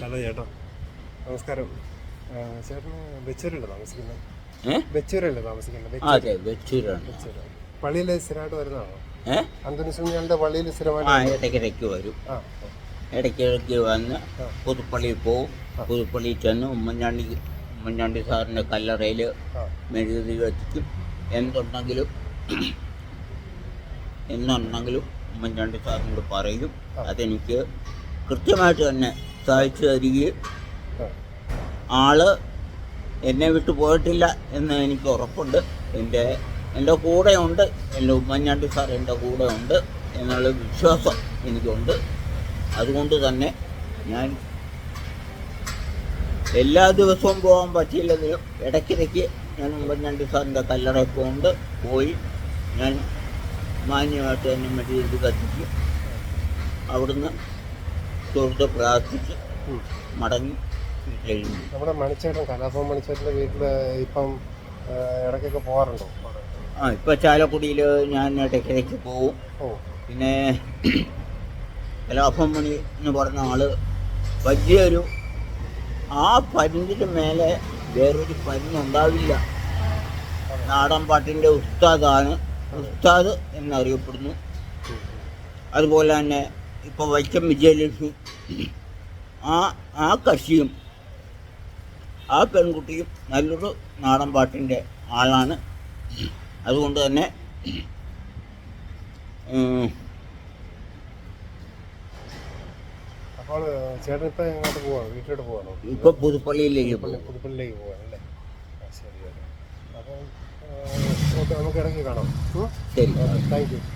Hello ചേട്ടാ. നമസ്കാരം. ചേട്ടന് വെച്ചൂരല്ലേ താമസിക്കുന്നത്? വെച്ചൂരല്ലേ താമസിക്കുന്നത്? വെച്ചൂരാണ്. പള്ളിയിൽ സ്ഥിരമായിട്ട് വരുന്നതാണോ? അന്തനുസുഞ്ഞാളുടെ പള്ളിയിൽ സ്ഥിരമായിട്ട് ഇടയ്ക്കിടയ്ക്ക് വരും. ഇടയ്ക്കിടയ്ക്ക് വന്ന് പുതുപ്പള്ളിയിൽ പോവും. പുതുപ്പള്ളിയിൽ ചെന്ന് ഉമ്മൻചാണ്ടി ഉമ്മൻചാണ്ടി സാറിന്റെ കല്ലറയിൽ മെഴുകുതി വെച്ചിട്ടും എന്തുണ്ടെങ്കിലും എന്നുണ്ടെങ്കിലും ഉമ്മൻചാണ്ടി സാറിനോട് പറയും. അതെനിക്ക് കൃത്യമായിട്ട് തന്നെ സഹായിച്ചു തരികയും ആൾ എന്നെ വിട്ടു പോയിട്ടില്ല എന്ന് എനിക്ക് ഉറപ്പുണ്ട്. എന്റെ എന്റെ കൂടെ ഉണ്ട് എന്റെ ഉമ്മൻചാണ്ടി സാർ എന്റെ കൂടെ ഉണ്ട് എന്നുള്ള വിശ്വാസം എനിക്കുണ്ട്. അതുകൊണ്ട് തന്നെ ഞാൻ എല്ലാ ദിവസവും പോകാൻ പറ്റിയില്ലെങ്കിലും ഇടയ്ക്കിടയ്ക്ക് ഞാൻ ഉമ്മൻചാണ്ടി സാറിന്റെ കല്ലറയിൽ കൊണ്ട് പോയി ഞാൻ മാന്യമായിട്ട് എന്നെ മെറ്റീരിയൽ കത്തിക്കും. അവിടുന്ന് സുഹൃത്ത് പ്രാർത്ഥിച്ച് മടങ്ങി വീട്ടിലെഴുതി നമ്മുടെ മണിച്ചേട്ടൻ കലാഭവൻ മണിച്ചേട്ടന്റെ വീട്ടിൽ ഇപ്പം ഇടയ്ക്കൊക്കെ പോകാറുണ്ടോ ആ ഇപ്പം ചാലക്കുടിയിൽ ഞാൻ ഇടയ്ക്കിടയ്ക്ക് പോവും. പിന്നെ കലാഭവൻ മണി എന്ന് പറഞ്ഞ ആൾ വലിയൊരു ആ പരിന്തിന് മേലെ വേറൊരു പരുന്നുണ്ടാവില്ല നാടൻ പാട്ടിന്റെ ഉസ്താദാണ്. ഉസ്താദ് എന്നറിയപ്പെടുന്നു. അതുപോലെ തന്നെ ഇപ്പോൾ വൈക്കം വിജയലക്ഷ്മി ആ ആ കക്ഷിയും ആ പെൺകുട്ടിയും നല്ലൊരു നാടൻ പാട്ടിന്റെ ആളാണ്. അതുകൊണ്ട് തന്നെ അപ്പോൾ ചേട്ടൻ ഇപ്പം എങ്ങോട്ട് പോവാണ്? വീട്ടിലോട്ട് പോവാണോ? ഇപ്പൊ പുതുപ്പള്ളിയിലേക്ക് പുതുപ്പള്ളിയിലേക്ക് പോവാണല്ലേ ശരി ചേട്ടാ അപ്പം ആ, ഓക്കെ നമുക്ക് ഇറങ്ങി കാണാം. ശരി. Thank you.